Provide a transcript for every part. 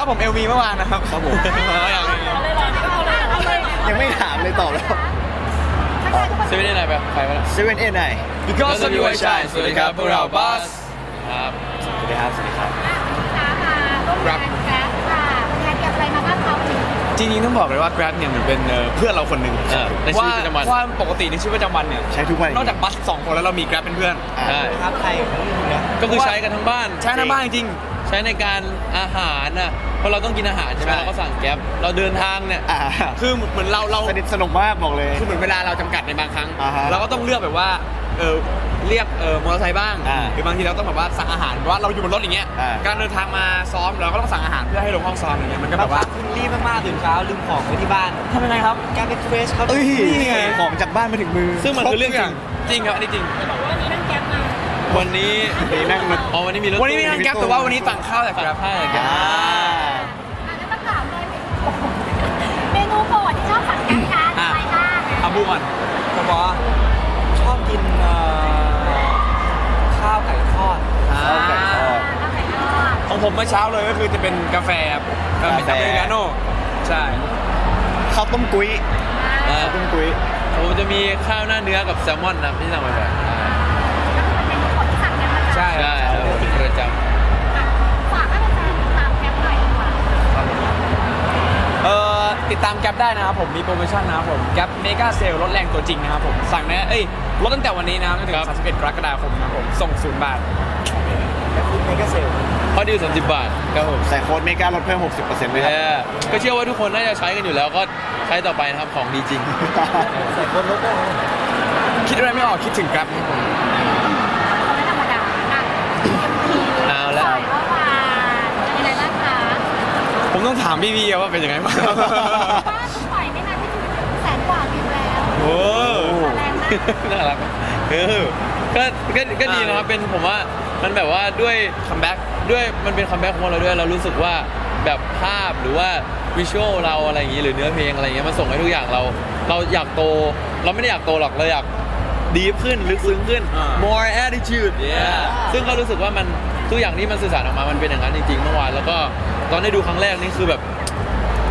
ครับผมเอลมีเมื่อวานนะครับครับผมเอาอย่างนี้เอาเลยเหรอเอาเลยเอาเลยยังไม่ถามเลยตอบแล้วเซเว่นได้ไหนไปใครวะเซเว่นเอ็นไอ Because of you I shine สวัสดีครับพวกเราบัสครับสวัสดีครับสวัสดีครับขามาร่วมงานแกร็บค่ะเป็นงานเก็บอะไรมาบ้างคะจริงๆต้องบอกเลยว่า Grab เนี่ยเหมือนเป็นเอ่อเพื่อนเราคนหนึ่งเออในชีวิตประจำวันว่าปกติในชีวิตประจำวันเนี่ยใช้ทุกวันนอกจากบัสสองคนแล้วเรามี Grab เป็นเพื่อนอ่าใช่ครับไทยนะก็คือใช้กันทั้งบ้านใช้ทั้งบ้านจริงใช้ในการอาหารน่ะ เพราะเราต้องกินอาหารใช่ไหมใช่ เราก็สั่งแก๊ปเราเดินทางเนี่ยอ่าๆคือเหมือนเราเราสนิทสนมมากบอกเลย คือเหมือนเวลาเราจำกัดในบางครั้ง อ่าฮะเราก็ต้องเลือกแบบว่าเออเรียกเออมอเตอร์ไซค์บ้าง อ่าหรือบางทีเราต้องแบบว่าสั่งอาหารเพราะว่าเราอยู่บนรถอย่างเงี้ยอ่า การเดินทางมาซ้อมเราก็ต้องสั่งอาหารเพื่อให้ลงห้องซ้อมอย่างเงี้ยมันก็แบบว่า คุณรีบมากๆตื่นเช้าลืมของไว้ที่บ้านทำยังไงครับการเป็นเฟรชเขาเอ้ยนี่ไง ของจากบ้านมาถึงมือซึ่งมันคือเรื่องจริงจริงครับอันนี้จริงจะบอกว่าวันนี้นั่งแกร็บมาวันนี้ นี่นั่งรถอ๋อวันนี้มีรถวันนี้มีงานแก๊ปแต่ว่าวันนี้สั่งข้าวจากสั่ง Grab ข้าวจากแก๊ปอ่าางอาบูก่อนผมบอกว่าชอบกินเอ่อข้าวไก่ทอดข้าวไก่ทอดข้าวไก่ทอด ของผมเมื่อเช้าเลยก็คือจะเป็นกาแฟครับเออเป็นกาอแฟเมริกาโน่ใช่ข้าวต้มกุ้ยอ่าข้าวต้มกุ้ยผมจะมีข้าวหน้าเนื้อกับแซลมอนนะที่สั่งมาแบบก็คือเป็นเมนูโปรดที่สั่งแกร็บประจำใช่ใช่ครับผมเป็นประจอะฝากให้แฟนๆติดตามแกร็บหน่อยดีกว่าเอ่อ ติดตามแก๊ปได้นะครับผมมีโปรโมชั่นนะครับผมแก๊ปเมกาเซลลดแรงตัวจริงนะครับผมสั่งนะเอ้ยลดตั้งแต่วันนี้นะครับจนถึง31กรกฎาคมนะครับผมส่งศูนย์บาทและคุณเมกาเซลำข้อดีสามสิบบาทครับผมใส่โค้ดเมกาลดเพิ่ม 60%เลยครับ เออก็เชื่อว่าทุกคนน่าจะใช้กันอยู่แล้วก็ใช้ต่อไปนะครับของดีจริง ใส่คนรถได้ไหมคิดอะไรไม่ออกคิดถึงแก๊ปครับผม เขาไม่ธรรมดาอะ เอาละ สายว่าหวานเป็นยังไงบ้างคะ ผมต้องถามพี่ๆว่าเป็นยังไงบ้างบ้านปล่อยไม่นานที่ถึงแสนกว่าวิวแล้วโอ้แรงมากน่ารักเออก็ก็ก็ดีนะครับเป็นผมว่ามันแบบว่าด้วยคัมแบ็กด้วยมันเป็นคัมแบ็กของเราด้วยเรารู้สึกว่าแบบภาพหรือว่าวิชวลเราอะไรอย่างนี้หรือเนื้อเพลงอะไรอย่างเงี้ยมันส่งให้ทุกอย่างเรา เราอยากโต เราไม่ได้อยากโตหรอกเราอยากดีขึ้นลึกซึ้งขึ้นอ่า more attitude yeah ซึ่งก็รู้สึกว่ามัน ทุกอย่างที่มันสื่อสารออกมามันเป็นอย่างนั้นจริงๆเมื่อวานแล้วก็ตอนได้ดูครั้งแรกนี่คือแบบ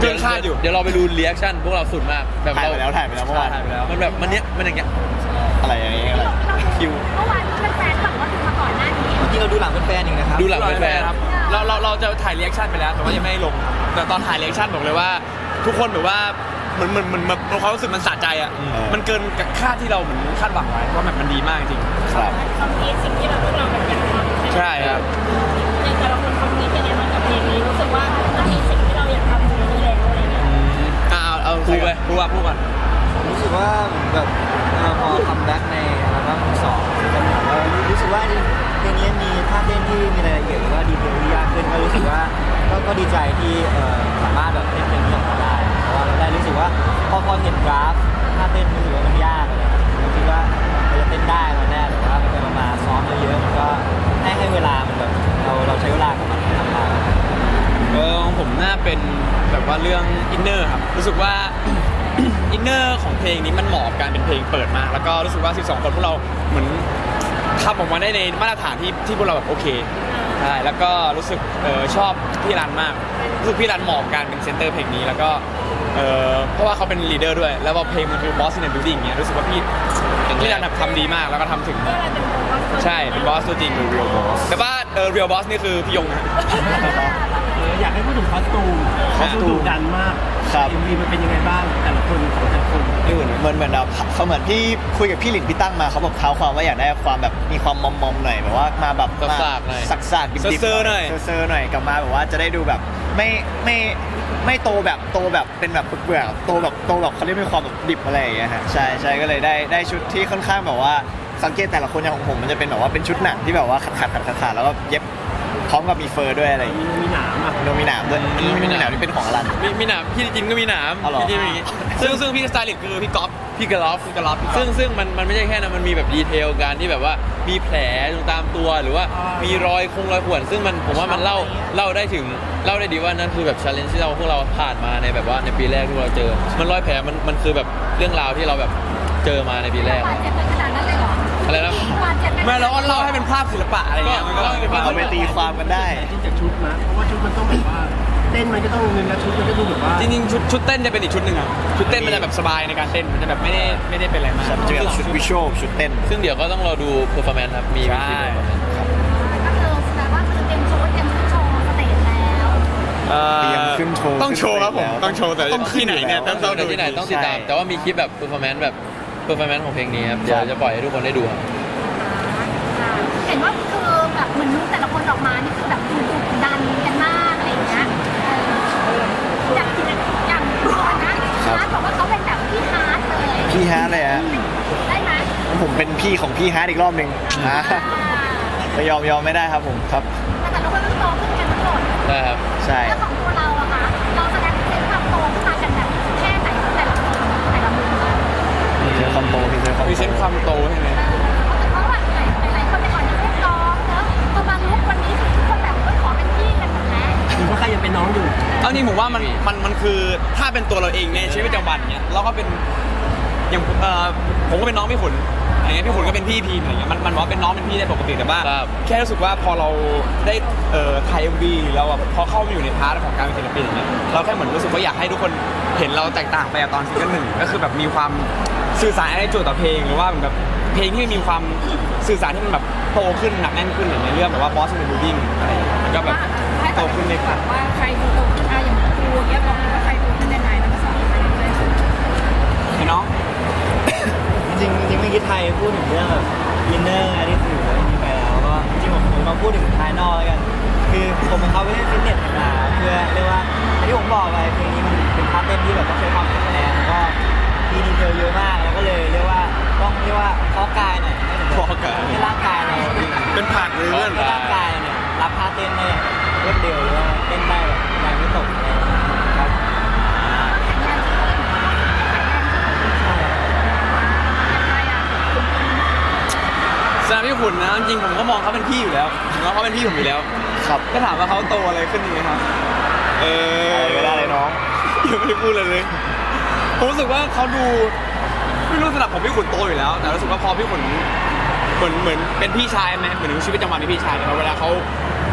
เกินคาดอยู่ เดี๋ยวเราไปดูรีแอคชั่นพวกเราสุดมากแบบถ่ายเราไปแล้วถ่ายไปแล้วเมื่อวานถ่ายไปแล้วมันแบบมันเนี้ยมันอย่างเงี้ยอะไรอย่างเงี้ยอะไรคิวเมื่อวานเป็นแฟนแบบว่าดูมาก่อนหน้านี้จริงๆเราดูหลังเป็นแฟนอีกนะครับดูหลังเป็นแฟนครับเราเราเราจะถ่ายเรีแอคชั่นไปแล้วแต่ว่ายังไม่ได้ลง แต่ตอนถ่ายเรีแอคชั่นบอกเลยว่า ทุกคนแบบว่าเหมือนเหมือนเหมือนเหมือนความรู้สึกมันสะใจอะอืมมันเกินกับคาดที่เราเหมือนคาดหวังไว้เพราะแบบมันดีมากจริงครับคอมพลีทสิ่งที่เราพวกเราแบบอยากทำ ใช่ครับในแต่ละคนคอมพลีทเป็นยังไงบ้างกับเพลงนี้รู้สึกว่าเรามีสิ่งที่เราอยากทำในนี้แล้วอะไรเงี้ยอ่าเอาเอาพูดไปพูดว่าพูดก่อนรู้สึกว่าแบบเอ่อพอคัมแบ็กในอัลบั้มสองก็เหมือนว่ารู้สึกว่าเพลงนี้มีภาพเต้นที่มีรายละเอียดหรือว่าดีเทลที่ยากขึ้นก็รู้สึกว่าก็ก็ดีใจที่เอ่อสามารถแบบเล่นเพลงนี้ออกมาได้เพราะว่าเราได้รู้สึกว่าพอพอเห็นกราฟท่าเต้นรู้สึกว่ามันยากอะไรเลยผมคิดว่าเราจะเต้นได้มาแน่แต่ว่าไปๆมาๆ เรื่องอินเนอร์ครับรู้สึกว่า อินเนอร์ของเพลงนี้มันเหมาะกับการเป็นเพลงเปิดมากแล้วก็รู้สึกว่า 12 คนพวกเราเหมือนทำออกมาได้ในมาตรฐานที่ที่พวกเราแบบโอเคใช่แล้วก็รู้สึกเออชอบพี่รันมากรู้สึกพี่รันเหมาะกับการเป็นเซนเตอร์เพลงนี้แล้วก็เออเพราะว่าเขาเป็นลีดเดอร์ด้วย แล้วพอเพลงมันคือบอสในบิวดิ้อย่างเงี้ยรู้สึกว่าพี่พี่รันทำดีมากแล้วก็ทำถึง ใช่เป็นบอสตัวจริงคือ real boss แต่ว่าเออ real boss นี่คือพี่ยงนะ อยากให้พูดถึงคอสตูมคอสตูมดุดันมากครับ เอ็มวีมันเป็นยังไงบ้างแต่ละคนของแต่ละคนนี่เหมือนเหมือนเหมือนแบบเขาเหมือนพี่คุยกับพี่หลินพี่ตั้งมาเขาบอกเท้าความว่าอยากได้ความแบบมีความมอมมอมๆหน่อยแบบว่ามาแบบสากๆหน่อยสักสากๆดิบๆเซอร์ๆหน่อย เซอร์ๆหน่อยกลับมาแบบว่าจะได้ดูแบบไม่ไม่ไม่โตแบบโตแบบเป็นแบบเปลือกๆโตแบบโตแบบเขาเรียกมีความแบบดิบอะไรอย่างเงี้ยฮะใช่ใช่ก็เลยได้ได้ชุดที่ค่อนข้างแบบว่าสังเกตแต่ละคนอย่างของผมมันจะเป็นแบบว่าเป็นชุดหนังที่แบบว่าขัดขัดขัดขัดขัดแล้วก็เย็บ พร้อมกับมีเฟอร์ด้วยอะไรอย่างมีเงี้ยมีหนามอะ โนมีหนามด้วยอืมมีหนามที่เป็นของอลัน มีมีหนามพี่จินก็มีหนามอ๋อเหรอ พี่จินมีอย่างงี้ซึ่งซึ่งพี่สไตลิสต์คือพี่ก๊อฟพี่กระลอฟพี่กระลอฟพี่ก๊อฟซึ่งซึ่งมันมันไม่ใช่แค่นั้นมันมีแบบดีเทลการที่แบบว่ามีแผลตรงตามตัวหรือว่ามีรอยคงรอยข่วนซึ่งมันผมว่ามันเล่าเล่าได้ถึงเล่าได้ดีว่านั่นคือแบบชาเลนจ์ที่เราพวกเราผ่านมาในแบบว่าในปีแรกที่เราเจอ มันรอยแผลมันมันคือแบบเรื่องราวที่เราแบบเจอมาในปีแรก บาดเจ็บเป็นขนาดนั้นเลยเหร ออะไรนะบาดเจ็บเป็นไม่เราก็เล่าให้เป็นภาพศิลปะอะไรเงี้ยมันก็ก็เอาไปตีความกันได้จริงจากชุดนะเพราะว่าชุดมันต้องแบบว่าเต้นมันก็ต้องเงินและชุดมันก็ดูแบบว่าจริงๆชุดชุดเต้นจะเป็นอีกชุดหนึ่งครับชุดเต้นมันจะแบบสบายในการเต้นมันจะแบบไม่ได้ไม่ได้เป็นอะไรมากมันจะเป็นชุดวิชวลชุดเต้น ซึ่งเดี๋ยวก็ต้องรอดู performance ครับมีใช่มี performance ก็คือแสดงว่าคือเตรียมโชว์เตรียมโชว์สเตจแล้วเอ่อเตรียมขึ้นโชว์ต้องโชว์ครับผมขึ้นสเตจแล้วต้องโชว์แต่ต้องขึ้นที่ไหนเนี่ยอยู่แล้วต้องแต่ที่ไหนต้องติดตามใช่แต่ว่ามีคลิปแบบ performance แบบ performance ของเพลงนี้ครับเดี๋ยวจะปล่อยให้ทุกคนได้ดูครับเห็นว่าคือแบบเหมือนลูกแต่ละคนออกมานี่คือแบบดุดันกันมากอะไรอย่างเงี้ยเอออย่างอย่างก่อนนะฮาร์ดบอกว่าเขาเป็นแบบพี่ฮาร์ดเลยพี่ฮาร์ดเลยฮะได้ไหมผมเป็นพี่ของพี่ฮาร์ดอีกรอบหนึ่งอ่าแต่ยอมยอมไม่ได้ครับผมครับแต่แต่ละคนต้องโตขึ้นกันทั้งหมดได้ครับใช่แล้วของตัวเราอะ เซนคอมโบพี่เซนคอมมีโบเส้นความโตใช่ไหมเพราะว่าหลยคนแต่ก่อนยังเรียกน้องเนอะพอมาลุกวันนี้คือทุกคนแบบก็ขอเป็นพี่กันหมดแล้วหรือว่าใครยังเป็นน้องอยู่ เอานี่ผมว่ามันมันมันคือถ้าเป็นตัวเราเองในชีวิตประจำวันเนี่ยเราก็เป็นอย่างเอ่อผมก็เป็นน้องพี่ขุนอะไรเงี้ยพี่ขุนก็เป็นพี่พีมอะไรเงี้ยมันมันว่าเป็นน้องเป็นพี่ได้ปกติแต่ว่าครับ แค่รู้สึกว่าพอเราได้เอ่อถ่ายเอ็มวีเราอะพอเข้ามาอยู่ในพาร์ทของการเป็นศิลปินอย่างเงี้ยเราแค่เหมือนรู้สึกว่าอยากให้ทุกคนเห็นเราแตกต่างไปจากตอนซิงเกิลหนึ่งก็คือแบบมีความ สื่อสารในโจทย์ต่อเพลงหรือว่าเหมือนแบบเพลงที่มีความสื่อสารที่มันแบบโตขึ้นหนักแน่นขึ้นอย่างในเรื่องแบบว่า Boss in the Building อะไรอย่างเงี้ยมันก็แบบโตขึ้นในครับว่าใครดูโตขึ้นอะอย่างครูเนี้ยบอกเลยว่าใครดูขึ้นยังไงแล้วก็สอนไปเรื่อยๆพี่น้องจริงๆจริงๆเมื่อกี้ไทยพูดถึงเรื่องแบบอินเนอร์อะไรที่ถือว่ามีไปแล้วก็จริงๆผมผมมาพูดถึงภายนอกแล้วกัน คือผมกับเขาไปเล่นฟิตเนสมาเพื่อเรียกว่าอย่างที่ผมบอกไปเพลงนี้มันเป็นพาร์ทเต้นที่แบบต้องใช้ความแข็งแรงแล้วก็ มีดีเทลเยอะมากแล้วก็เลยเรียกว่าต้องเรียกว่าเพาะกายหน่อยให้เหมือนเพาะกาย ให้ร่างกายเราเป็นผักหรือเพื่อนให้ร่างกายเนี่ยรับท่าเต้นได้รวดเร็วหรือว่าเต้นได้แบบแรงไม่ตกอะไรอย่างเงี้ยครับสำหรับพี่ขุนนะจริงๆผมก็มองเขาเป็นพี่อยู่แล้วผมมองเขาเป็นพี่ผมอยู่แล้ว ครับก็ถามว่าเขาโตอะไรขึ้นดีไหมครับ เอออะไรไม่ได้เลยน้อง ยังไม่ได้พูดเลยเลย ผมรู้สึกว่าเขาดูไม่รู้สำหรับผมพี่ขุนโตอยู่แล้ว แต่รู้สึกว่าพอพี่ขุนเหมือนเหมือนเป็นพี่ชายไหมเหมือนชีวิตประจำวันเป็นพี่ชายเนี่ยเวลาเขา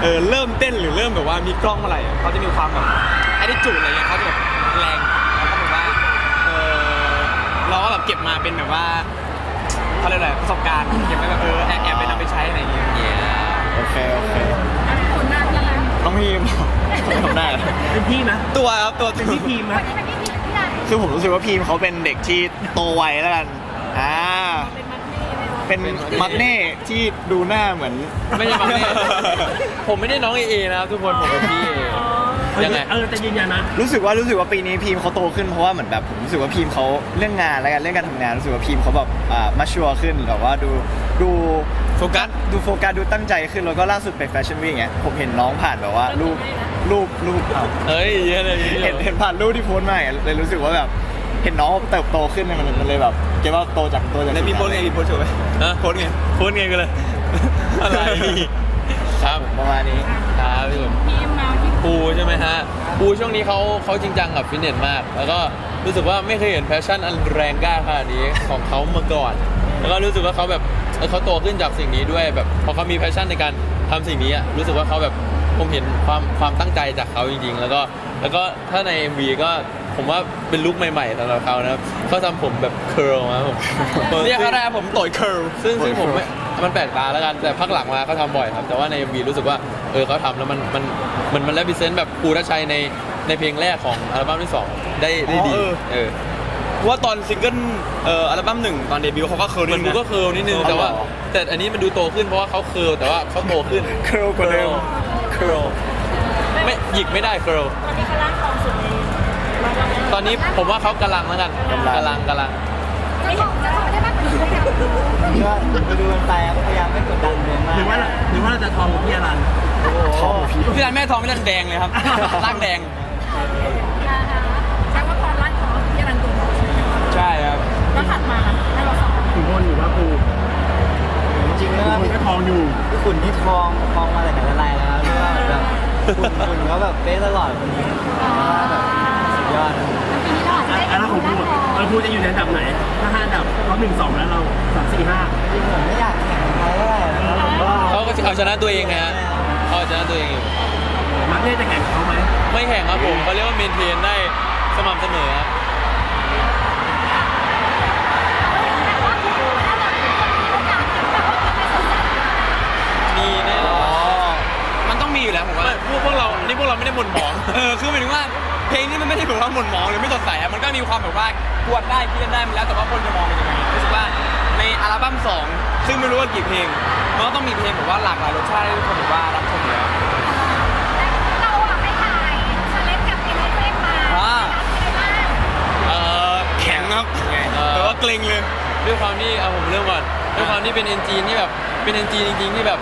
เออเริ่มเต้นหรือเริ่มแบบว่ามีกล้องอะไรอะเขาจะมีความแบบไอ้ที่จุดอะไรเงี้ยเขาจะแบบแรงแล้วก็แบบว่าเออเราก็แบบเก็บมาเป็นแบบว่าเขาเรียกอะไรประสบการณ์เก็บไว้แบบเออแอบแอบไปนำไปใช้อะไรอย่างเงี้ย โอเค โอเคคุณน่าจะเป็ นน้องพีมทำได้เป็นพี่ไหมตัวครับตัวจริงพี่พีมไหมวันนี้เป็นพี่พีพี่ใหญ่คือผมรู้สึกว่าพีมเขาเป็นเด็กที่โตไวแล้วกันอ่าเป็นมักนี่เลยเป็นมักเน่ที่ดูหน้าเหมือนไม่ใช่บางเนี่ยผมไม่ได้น้องเอเอนะครับทุกคนผมเป็นพี่เอยังไง เออแต่ยืนยันนะ รู้สึกว่ารู้สึกว่าปีนี้พีมเขาโตขึ้นเพราะว่าเหมือนแบบผมรู้สึกว่าพีมเขาเรื่องงานแล้วกันเรื่องการทำงานรู้สึกว่าพีมเขาแบบอ่ามาชัวร์ขึ้นแบบว่าดูดู โฟกัสดูโฟกัสดูตั้งใจขึ้นแล้วก็ล่าสุดไปแฟชั่นวีคเงี้ยผมเห็นน้องผ่านแบบว่ารูปรูปรูปอ้าวเอ้ยเยอะเลยพี่เห็นเห็นผ่านรูปที่โพสต์มาอย่างเงี้ยเลยรู้สึกว่าแบบเห็นน้องเติบโตขึ้นเนี่ยมันมันเลยแบบเก็บว่าโตจากโตจากแล้วมีโพสต์ไงมีโพสต์โชว์ไหมฮะโพสต์ไงโพสต์ไงกันเลยอะไรครับประมาณนี้ครับพี่ผมพีมมาที่ปูใช่ไหมฮะปูช่วงนี้เขาเขาจริงจังกับฟิตเนสมาก แล้วก็รู้สึกว่าไม่เคยเห็นแพชชั่นอันแรงกล้าขนาดนี้ของเขามาก่อน แล้วก็รู้สึกว่าเขาแบบ เออเขาโตขึ้นจากสิ่งนี้ด้วยแบบพอเขามีแพชชั่นในการทำสิ่งนี้อะรู้สึกว่าเขาแบบผมเห็นความความตั้งใจจากเขาจริง ๆ แล้วก็แล้วก็ถ้าใน MV ก็ผมว่าเป็นลุคใหม่ๆสำหรับเขานะครับเขาทำผมแบบเคิร์ลมาผมเรียกเขาได้ผมต่อยเคิร์ลซึ่งซึ่งผมไม่มันแปลกตาแล้วกันแต่พักหลังมาเขาทำบ่อยครับ แต่ว่าใน MV รู้สึกว่าเออเขาทำแล้วมันมันมันมันแลบิเซนต์แบบปูรัชัยในในเพลงแรกของอัลบั้มที่สองได้ได้ดีอ๋อเออเออเพราะ ว่าตอนซิงเกิลเอ่ออัลบั้มหนึ่งตอนเดบิวต์เขาก็เคิร์ลมันดูก็เคิร์ลนิดนึงเออแต่ว่าเหรอแต่อันนี้มันดูโตขึ้นเพราะว่าเขาเคิร์ลแต่ว่าเขาโตขึ้นเคิร์ลกว่าเดิมเคิร์ลไม่หยิกไม่ได้เคิร์ลตอนนี้เขาล่างทองสุดเลยตอนนี้ผมว่าเขากำลังแล้วกันกำลังกำลังจะบอกจะบอกได้มากกว่านี้ไหมก็ไปดูกันไปครับพยายามไม่กดดันเลยมากหรือว่าหรือว่าเราจะทองกับพี่อรันโอ้โหชอบพี่พี่รันแม่ทองพี่รันแดงเลยครับร่างแดง ใช่ครับแล้วถัดมาให้เราสองขุนพลหรือว่าปูจริงๆขุแล้วนพลก็ทองอยู่พี่ขุนนี่ทองทองมาแต่ไหนแต่ไรแล้วเรียกว่าแบบขุนขุนเขาแบบเป๊ะตลอดคนนี้แบบสุดยอดนะปีนี้เราอาจจะได้อะแล้วของปูอะเออปูจะอยู่ในอันดับไหน ถ้าห้าอันดับเขาหนึ่งสองแล้วเราสามสี่ห้าจริงๆผมไม่อยากแข่งกับใครเท่าไหร่นะครับผมว่าเขาก็เอาชนะตัวเองไงฮะเขาเอาชนะตัวเองอยู่ มักเนี่ยจะแข่งกับเขาไหมไม่แข่งครับผมเขาเรียกว่าเมนเทนได้สม่ำเสมอครับ นี้มันไม่ได้แบบว่าหม่นหมองหรือไม่สดใสอะมันก็มีความแบบว่ากวนได้คิดได้มันแล้วแต่ว่าคนจะมองเป็นยังไงรู้สึกว่าในอัลบั้มสองซึ่งไม่รู้ว่ากี่เพลงมันก็ต้องมีเพลงแบบว่าหลากหลายรสชาติให้ทุกคนแบบว่ารับชมอยู่แล้วเราอะไปถ่ายชาเลนจ์กับเอ็นเอ็มมาอ่าเป็นไงบ้างเอ่อแข็งครับเอ่อแต่ว่าเกรงเลย ด้วยความที่เอาผมเริ่มก่อนด้วยความที่เป็น NG ที่แบบเป็น NG จริงๆที่แบบ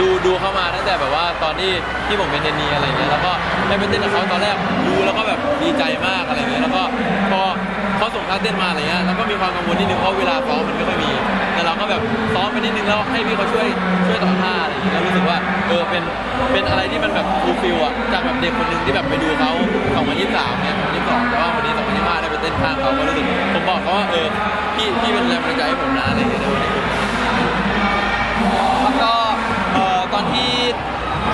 ดูดูเข้ามาตั้งแต่แบบว่าตอนที่ที่ผมเป็นเทรนนีอะไรเงี้ยแล้วก็ได้ไปเต้นกับเขาตอนแรกดูแล้วก็แบบดีใจมากอะไรเงี้ยแล้วก็พอเขาส่งท่าเต้นมาอะไรเงี้ยแล้วก็มีความกังวลนิดนึงเพราะเวลาซ้อมมันไม่ค่อยมี แต่เราก็แบบซ้อมไปนิดนึงแล้วให้พี่เขาช่วยช่วยต่อท่าอะไรอย่างเงี้ยแล้วรู้สึกว่าเออเป็นเป็นอะไรที่มันแบบฟูลฟิลอะจากแบบเด็กคนหนึงที่แบบไปดูเขา2023เนี่ย2022แต่ว่าวันนี้2025ได้ไปเต้นข้างเขาก็รู้สึกผมบอกเขาว่าเออพี่พี่เป็นแรงบันดาลใจให้ผมนะอะไรอย่างเงี้ยในวันนี้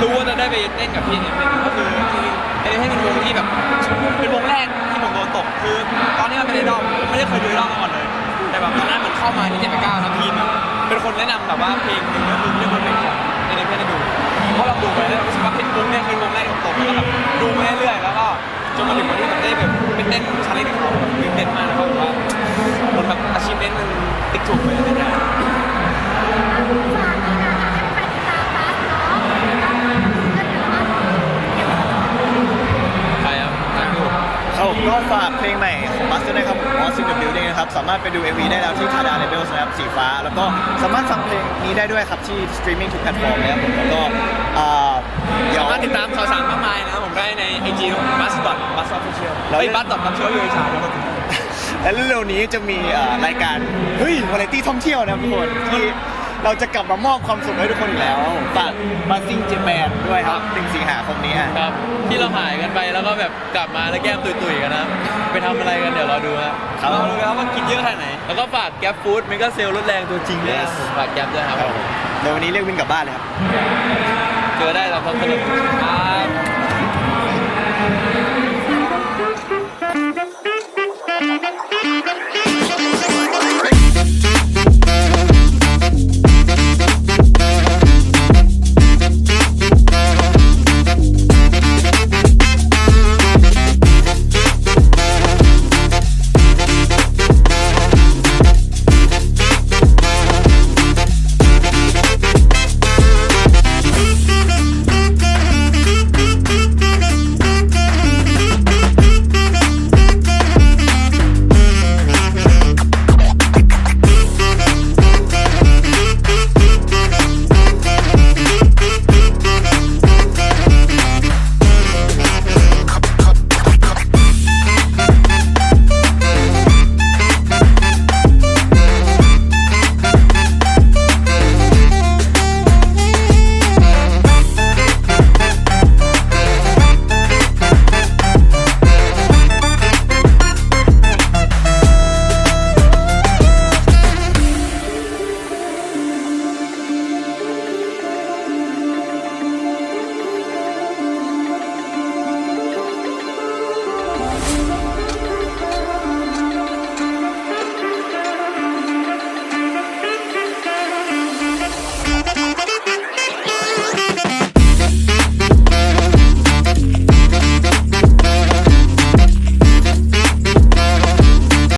รู้ว่าจะได้ไปเต้นกับพี่เนี่ยก็คือจริเอ็นให้เป็นวงที่แบบเป็นวงแรกที่ผมโดนตกคือ ตอนนี้มันไม่ได้ดอมไม่ได้เคยดูดอมมาก่อนเลย แต่แบบตอนนั้นมือนเข้ามาที่เจ็ดเก้าแล้วพีนอะเป็นคนแนะนำแบบว่าเพลงหนึ่งก็คือเรื่องเพลงของเอ็นเอ็นให้ดูเพราะเราดูไปแล้วรู้สึกว่าเพลงวงเนี่ยเป็นวงแรกที่ผมตกแล้วก็แบบดูมาเรื่อยๆแล้วก็จนมาถึงวันที่แบบได้แบบไปเต้นชาเลนจ์กับเขาตื่นเต้นมากแล้วก็แบบว่ามันแบบอาชีพเน้นมันติ๊กถูกไปเลยนะ ก็ฝากเพลงใหม่ของบัสด้วยนะครับผม Lost in the Building นะครับ สามารถไปดู MV ได้แล้วที่ Tada Labels นะครับสีฟ้า แล้วก็สามารถฟังเพลงนี้ได้ด้วยครับ ที่สตรีมมิ่งทุกแพลตฟอร์มนะครับผมแล้วก็อ่าเดี๋ยว สามารถติดตามข่าวสารมากมายนะครับผมได้ในไอจีของบัสดอทบัสออฟฟิเชียลแล้วไอ้บัสดอทบัสเชียลอยู่ในฉากนะครับ และเร็วๆนี้จะมีเอ่อรายการ เฮ้ยวาไรตี้ท่องเที่ยวนะครับทุกคนที่ เราจะกลับมามอบความสุขให้ทุกคนอีกแล้วฝากบัสซิ่งเจแปนด้วยครับหนึ่งสิงหาคมนี้อะครับที่เราหายกันไปแล้วก็แบบกลับมาแล้วแก้มตุยๆกันนะไปทำอะไรกันเดี๋ยวเราดูฮะครับเรารู้แล้วว่ากินเยอะขนาดไหน แล้วก็ฝากแก๊ปฟู้ดเมกาเซลลดแรงตัวจริงด้วยนะ Yes ฝากแก๊ปด้วยครับผมเดี๋ยววันนี้เรียกวินกลับบ้านเลยครับ เจอได้ตามท้องถนนครับ